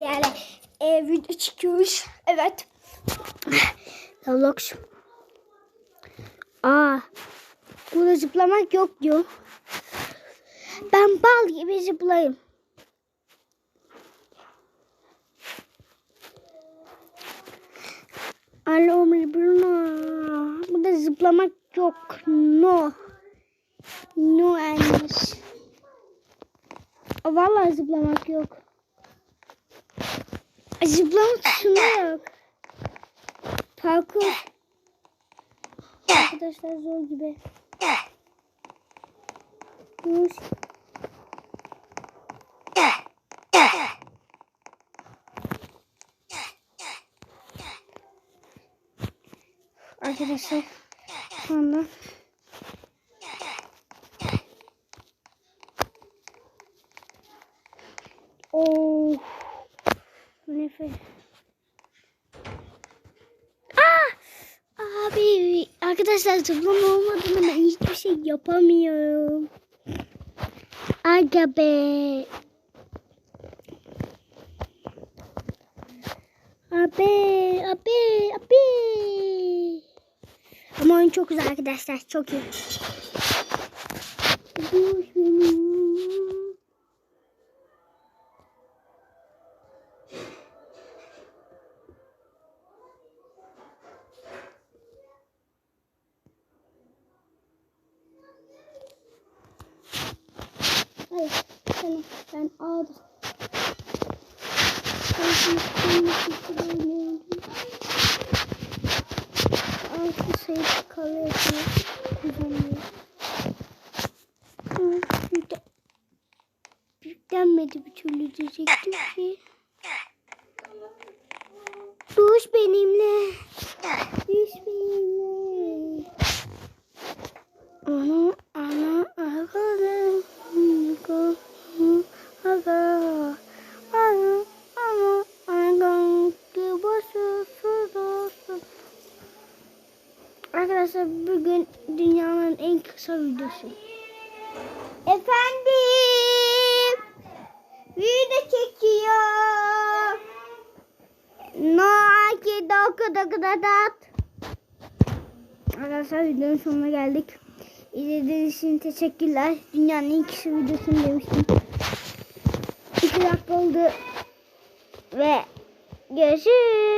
Yani e, video çıkıyoruz. Evet. Roblox. Aa. Burada zıplamak yok diyor. Ben bal gibi zıplayayım. Alo Bruno. Burada zıplamak yok. No. No Enes. Vallahi zıplamak yok. Zıplamak şunu yok. Parkur. Arkadaşlar zor gibi. Dur. Arkadaşlar şu anda Oh. Nefes. Ah! Abi arkadaşlar zıplama olmadığında ben hiçbir şey yapamıyorum. Aga be. Abi, abi, abi. Ama oyun çok güzel arkadaşlar. Çok iyi. Hayır, tamam. Ben aldım. Altı sayı kalıyor. Kazanıyor. Hı, yükle- Yüklenmedi bir türlü diyecektim ki. Duş benimle. Arkadaşlar bugün dünyanın en kısa videosu. Efendim. Video çekiyor. No, ki doku doku da dat. Arkadaşlar videonun sonuna geldik. İzlediğiniz için teşekkürler. Dünyanın en kısa videosunu demiştim. 2 dakika oldu. Ve görüşürüz.